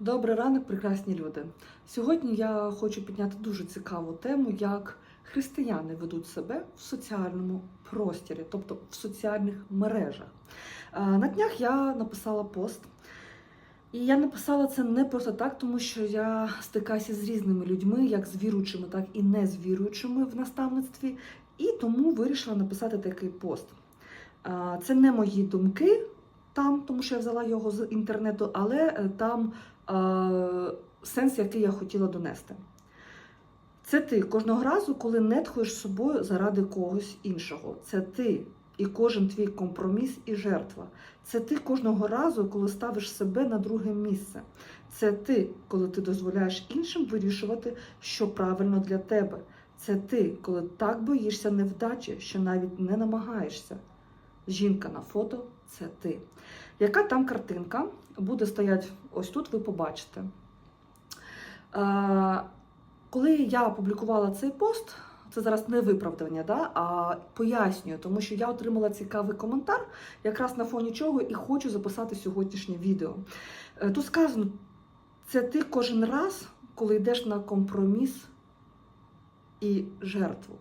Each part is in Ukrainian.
Добрий ранок, прекрасні люди. Сьогодні я хочу підняти дуже цікаву тему, як християни ведуть себе в соціальному просторі, тобто в соціальних мережах. Е, На днях я написала пост. І я написала це не просто так, тому що я стикаюся з різними людьми, як з віруючими, так і не з віруючими в наставництві, і тому вирішила написати такий пост. Е, Це не мої думки там, тому що я взяла його з інтернету, але е, там е, сенс, який я хотіла донести. Це ти кожного разу, коли не тхуєш собою заради когось іншого. Це ти і кожен твій компроміс і жертва. Це ти кожного разу, коли ставиш себе на друге місце. Це ти, коли ти дозволяєш іншим вирішувати, що правильно для тебе. Це ти, коли так боїшся невдачі, що навіть не намагаєшся. Жінка на фото це ти. Яка там картинка буде стояти ось тут, ви побачите. Е, коли я опублікувала цей пост, це зараз не виправдання, да, а пояснюю, тому що я отримала цікавий коментар, якраз на фоні чого і хочу записати сьогоднішнє відео. Е, Тут сказано, це ти кожен раз, коли йдеш на компроміс і жертву.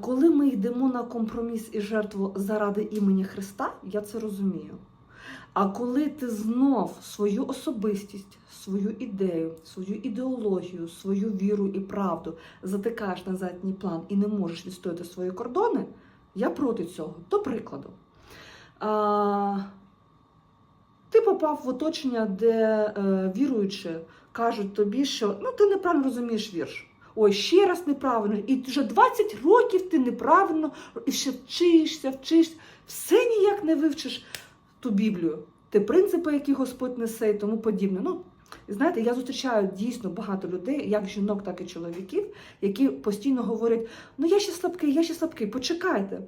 Коли ми йдемо на компроміс і жертву заради імені Христа, я це розумію. А коли ти знов свою особистість, свою ідею, свою ідеологію, свою віру і правду затикаєш на задній план і не можеш відстояти свої кордони, я проти цього. До прикладу, а, ти попав в оточення, де е, віруючі кажуть тобі, що ну, ти неправильно розумієш вірш. Ой, ще раз неправильно, і вже 20 років ти неправильно, і ще вчишся, вчишся, все ніяк не вивчиш ту Біблію, ті принципи, які Господь несе, і тому подібне. Ну, знаєте, я зустрічаю дійсно багато людей, як жінок, так і чоловіків, які постійно говорять: ну я ще слабкий, я ще слабкий, почекайте.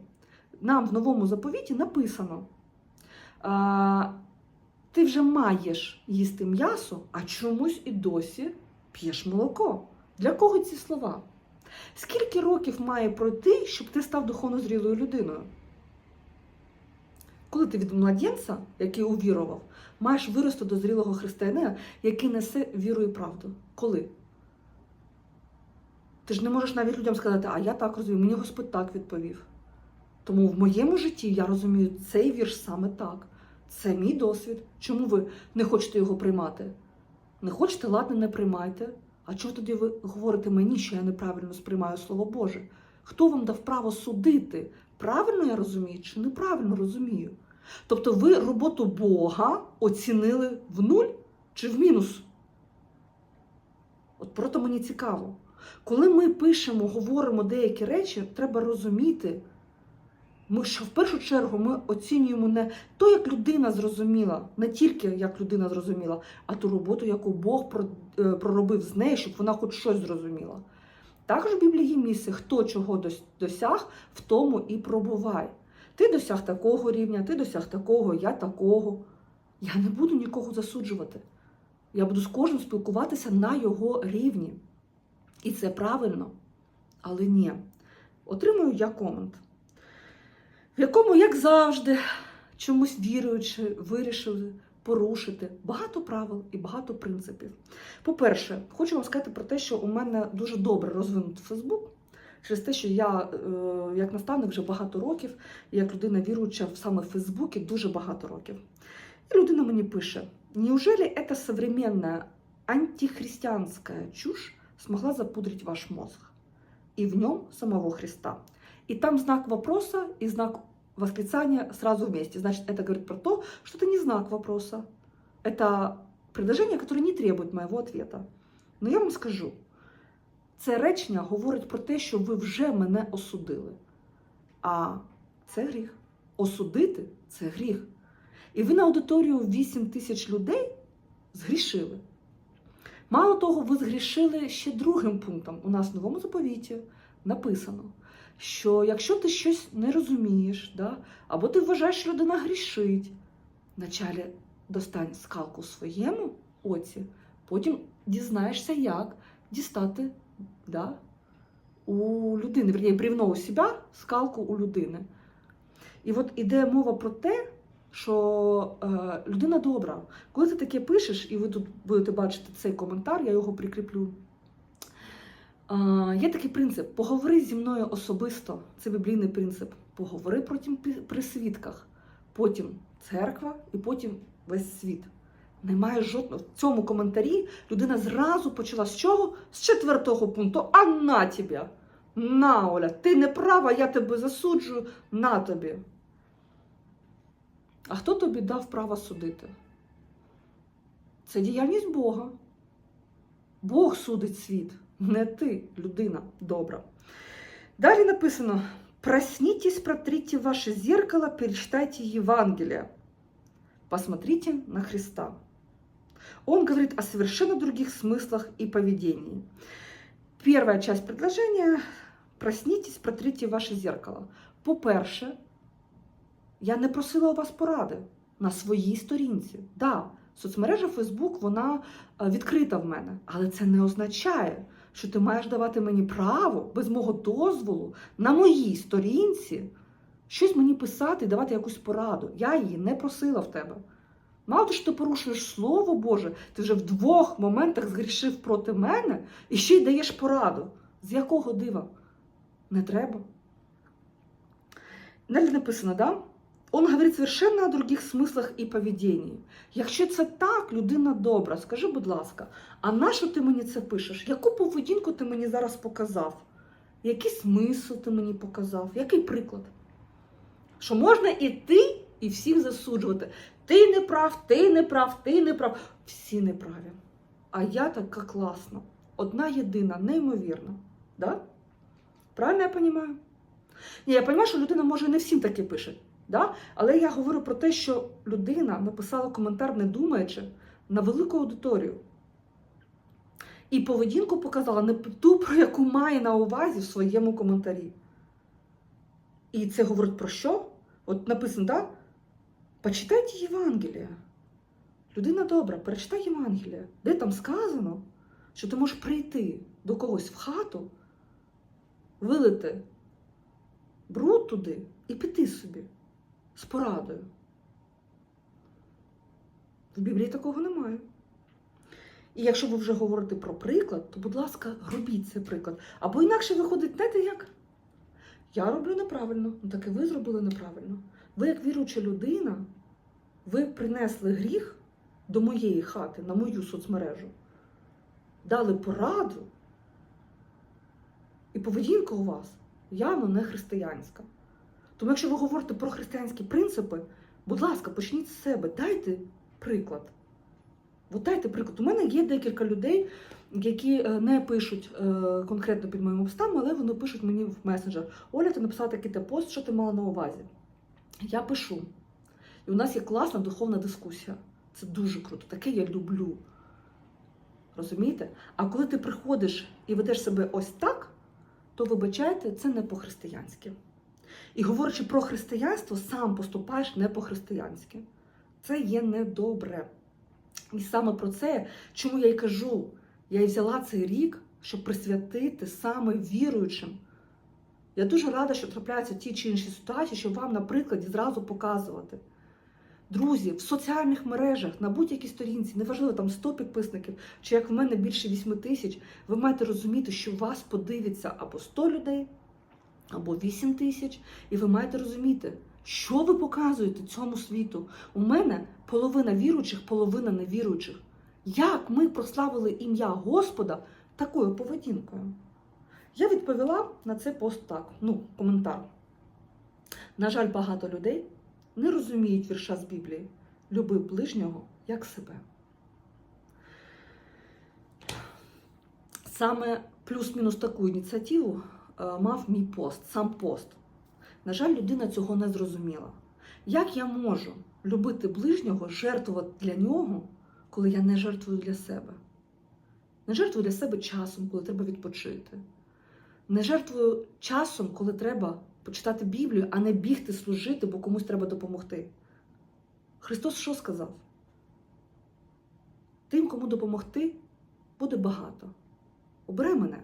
Нам в новому заповіті написано. А, ти вже маєш їсти м'ясо, а чомусь і досі п'єш молоко. Для кого ці слова? Скільки років має пройти, щоб ти став духовно зрілою людиною? Коли ти від младенця, який увірував, маєш вирости до зрілого християнина, який несе віру і правду. Коли? Ти ж не можеш навіть людям сказати, а я так розумію, мені Господь так відповів. Тому в моєму житті я розумію цей вірш саме так. Це мій досвід. Чому ви не хочете його приймати? Не хочете, ладно, не приймайте. А чого тоді ви говорите мені, що я неправильно сприймаю Слово Боже? Хто вам дав право судити? Правильно я розумію чи неправильно розумію? Тобто ви роботу Бога оцінили в нуль чи в мінус? От просто мені цікаво. Коли ми пишемо, говоримо деякі речі, треба розуміти, ми, що в першу чергу ми оцінюємо не то, як людина зрозуміла, не тільки як людина зрозуміла, а ту роботу, яку Бог е, проробив з нею, щоб вона хоч щось зрозуміла. Також в Біблії місце, хто чого досяг, в тому і пробувай. Ти досяг такого рівня, ти досяг такого, я такого. Я не буду нікого засуджувати. Я буду з кожним спілкуватися на його рівні. І це правильно. Але ні. Отримую я комент, в якому, як завжди, чомусь віруючи, вирішили порушити багато правил і багато принципів. По-перше, хочу вам сказати про те, що у мене дуже добре розвинутий Фейсбук. Через те, що я е, як наставник вже багато років, і як людина віруюча в саме в Фейсбуці дуже багато років. І людина мені пише: Неужели эта современная антихристианская чушь смогла запудрить ваш мозг? И в нем самого Христа. И там знак вопроса и знак восклицания сразу вместе. Значит, это говорит про то, что это не знак вопроса. Это предложение, которое не требует моего ответа. Но я вам скажу, це речення говорить про те, що ви вже мене осудили. А це гріх. Осудити це гріх. І ви на аудиторію 8 тисяч людей згрішили. Мало того, ви згрішили ще другим пунктом. У нас в новому заповіті написано, що якщо ти щось не розумієш, да, або ти вважаєш, що людина грішить, вначалі достань скалку своєму оці, потім дізнаєшся, як дістати да, у людини, верніше, брівно у себе, скалку у людини. І от іде мова про те, що е, людина добра. Коли ти таке пишеш, і ви тут будете бачити цей коментар, я його прикріплю. Є такий принцип: поговори зі мною особисто. Це біблійний принцип. Поговори потім при свідках, потім церква і потім весь світ. Немає жодного в цьому коментарі. Людина зразу почала з чого? З четвертого пункту. А на тебе! На, Оля, ти не права, я тебе засуджую на тобі. А хто тобі дав право судити? Це діяльність Бога. Бог судить світ, не ти, людина добра. Далі написано: проснитесь, протрите ваше зеркало, перечитайте Евангелие. Посмотрите на Христа. Он говорит о совершенно других смыслах и поведении. Первая часть предложения проснитесь, протрите ваше зеркало. По-перше, я не просила у вас поради на своїй сторінці. Да, соцмережа Facebook, вона е, відкрита в мене, але це не означає, що ти маєш давати мені право без мого дозволу на моїй сторінці щось мені писати і давати якусь пораду. Я її не просила в тебе. Мало того, що ти порушуєш слово Боже, ти вже в двох моментах згрішив проти мене і ще й даєш пораду. З якого дива? Не треба. Далі написано, да? Он говорить совершенно о других смислах і поведінні. Якщо це так, людина добра, скажи, будь ласка, а на що ти мені це пишеш? Яку поведінку ти мені зараз показав? Який смисл ти мені показав? Який приклад? Що можна іти і всіх засуджувати. Ти не прав, ти не прав, ти не прав. Всі неправі. А я така класна. Одна єдина, неймовірна. Да? Правильно я розумію? Ні, я розумію, що людина може не всім таке пише. Да? Але я говорю про те, що людина написала коментар, не думаючи, на велику аудиторію. І поведінку показала не ту, про яку має на увазі в своєму коментарі. І це говорить про що? От написано, да? Почитайте Євангелія. Людина добра, перечитай Євангелія. Де там сказано, що ти можеш прийти до когось в хату, вилити бруд туди і піти собі з порадою. В Біблії такого немає. І якщо ви вже говорите про приклад, то, будь ласка, робіть цей приклад. Або інакше виходить, знаєте як? Я роблю неправильно, ну так і ви зробили неправильно. Ви, як віруюча людина, ви принесли гріх до моєї хати, на мою соцмережу, дали пораду, і поведінка у вас явно не християнська. Тому, якщо ви говорите про християнські принципи, будь ласка, почніть з себе, дайте приклад. От дайте приклад. У мене є декілька людей, які е, не пишуть е, конкретно під моїм постом, але вони пишуть мені в месенджер. Оля, ти написала такий те пост, що ти мала на увазі. Я пишу. І у нас є класна духовна дискусія. Це дуже круто. Таке я люблю. Розумієте? А коли ти приходиш і ведеш себе ось так, то вибачайте, це не по-християнськи. І говорячи про християнство, сам поступаєш не по-християнськи. Це є недобре. І саме про це, чому я й кажу, я й взяла цей рік, щоб присвятити саме віруючим. Я дуже рада, що трапляються ті чи інші ситуації, щоб вам на прикладі зразу показувати. Друзі, в соціальних мережах, на будь-якій сторінці, неважливо там 100 підписників, чи як в мене більше 8 тисяч, ви маєте розуміти, що вас подивиться або 100 людей, або 8 тисяч, і ви маєте розуміти, що ви показуєте цьому світу. У мене половина віруючих, половина невіруючих. Як ми прославили ім'я Господа такою поведінкою? Я відповіла на цей пост так, ну, коментар. На жаль, багато людей не розуміють вірша з Біблії. Люби ближнього як себе. Саме плюс-мінус таку ініціативу мав мій пост, сам пост. На жаль, людина цього не зрозуміла. Як я можу любити ближнього, жертвувати для нього, коли я не жертвую для себе? Не жертвую для себе часом, коли треба відпочити. Не жертвую часом, коли треба почитати Біблію, а не бігти служити, бо комусь треба допомогти. Христос що сказав? Тим, кому допомогти, буде багато. Обери мене.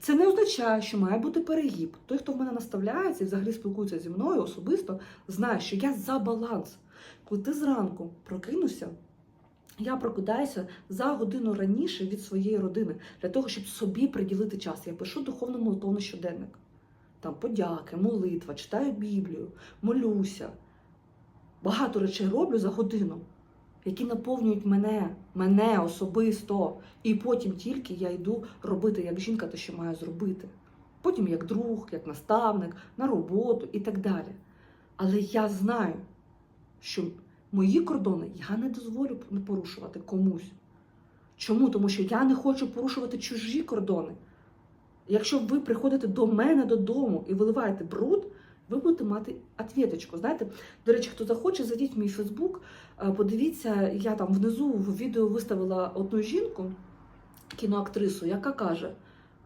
Це не означає, що має бути перегиб. Той, хто в мене наставляється і взагалі спілкується зі мною особисто, знає, що я за баланс. Коли ти зранку прокинувся, я прокидаюся за годину раніше від своєї родини для того, щоб собі приділити час. Я пишу духовно молитовний щоденник. Там подяки, молитва, читаю Біблію, молюся. Багато речей роблю за годину, які наповнюють мене, мене особисто. І потім тільки я йду робити як жінка те, що маю зробити. Потім як друг, як наставник, на роботу і так далі. Але я знаю, що мої кордони я не дозволю порушувати комусь. Чому? Тому що я не хочу порушувати чужі кордони. Якщо ви приходите до мене додому і виливаєте бруд, ви будете мати ответочку. Знаєте, до речі, хто захоче, зайдіть в мій Фейсбук, подивіться, я там внизу в відео виставила одну жінку, кіноактрису, яка каже,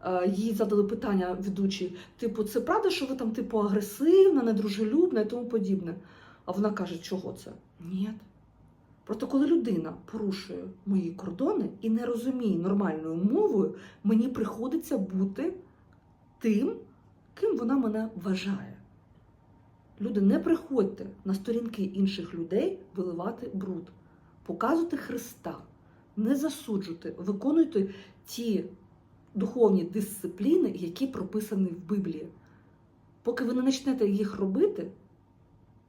е, їй задали питання ведучі, типу, це правда, що ви там типу агресивна, недружелюбна і тому подібне. А вона каже, чого це? Ні. Просто коли людина порушує мої кордони і не розуміє нормальною мовою, мені приходиться бути тим, ким вона мене вважає. Люди, не приходьте на сторінки інших людей виливати бруд, показуйте Христа, не засуджуйте, виконуйте ті духовні дисципліни, які прописані в Біблії. Поки ви не почнете їх робити,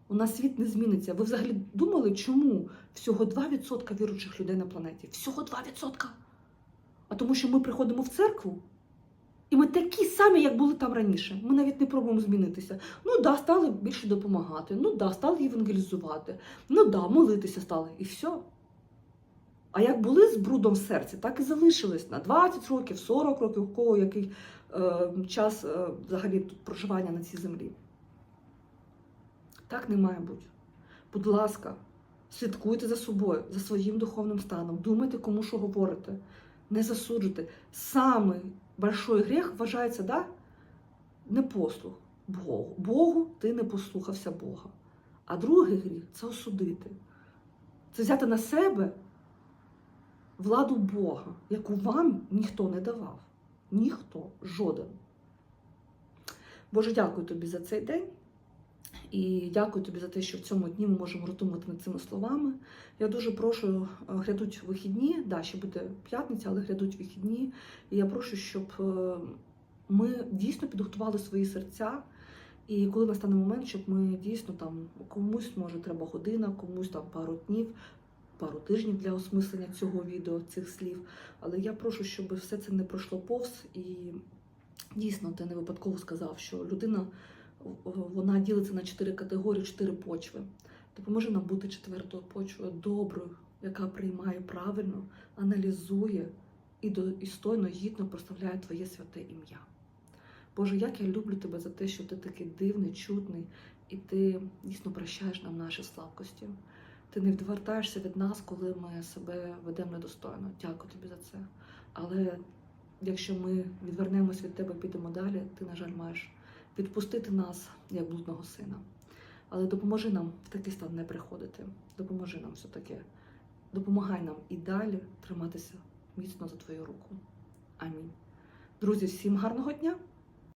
у нас світ не зміниться. Ви взагалі думали, чому всього 2% віруючих людей на планеті? Всього 2%. А тому, що ми приходимо в церкву, і ми такі самі, як були там раніше. Ми навіть не пробуємо змінитися. Ну да, стали більше допомагати, ну да, стали евангелізувати, ну да, молитися стали. І все. А як були з брудом в серці, так і залишились на 20 років, 40 років, у кого який е, час е, взагалі проживання на цій землі. Так не має бути. Будь ласка, слідкуйте за собою, за своїм духовним станом, думайте, кому що говорите, не засуджуйте. Самий большой гріх вважається, да? непослух Богу. Богу ти не послухався Бога. А другий гріх це осудити. Це взяти на себе владу Бога, яку вам ніхто не давав. Ніхто, жоден. Боже, дякую тобі за цей день. І дякую тобі за те, що в цьому дні ми можемо роздумати над цими словами. Я дуже прошу, е, грядуть вихідні, да, ще буде п'ятниця, але грядуть вихідні. І я прошу, щоб е, ми дійсно підготували свої серця. І коли настане момент, щоб ми дійсно там комусь може треба година, комусь там пару днів, пару тижнів для осмислення цього відео, цих слів. Але я прошу, щоб все це не пройшло повз. І дійсно ти не випадково сказав, що людина вона ділиться на чотири категорії, чотири почви. Допоможе нам бути четвертою почвою, доброю, яка приймає правильно, аналізує і достойно, гідно прославляє Твоє святе ім'я. Боже, як я люблю тебе за те, що ти такий дивний, чутний, і ти дійсно прощаєш нам наші слабкості. Ти не відвертаєшся від нас, коли ми себе ведемо недостойно. Дякую тобі за це. Але якщо ми відвернемось від тебе, підемо далі, ти, на жаль, маєш відпустити нас як блудного сина. Але допоможи нам в такий стан не приходити. Допоможи нам все-таки. Допомагай нам і далі триматися міцно за твою руку. Амінь. Друзі, всім гарного дня!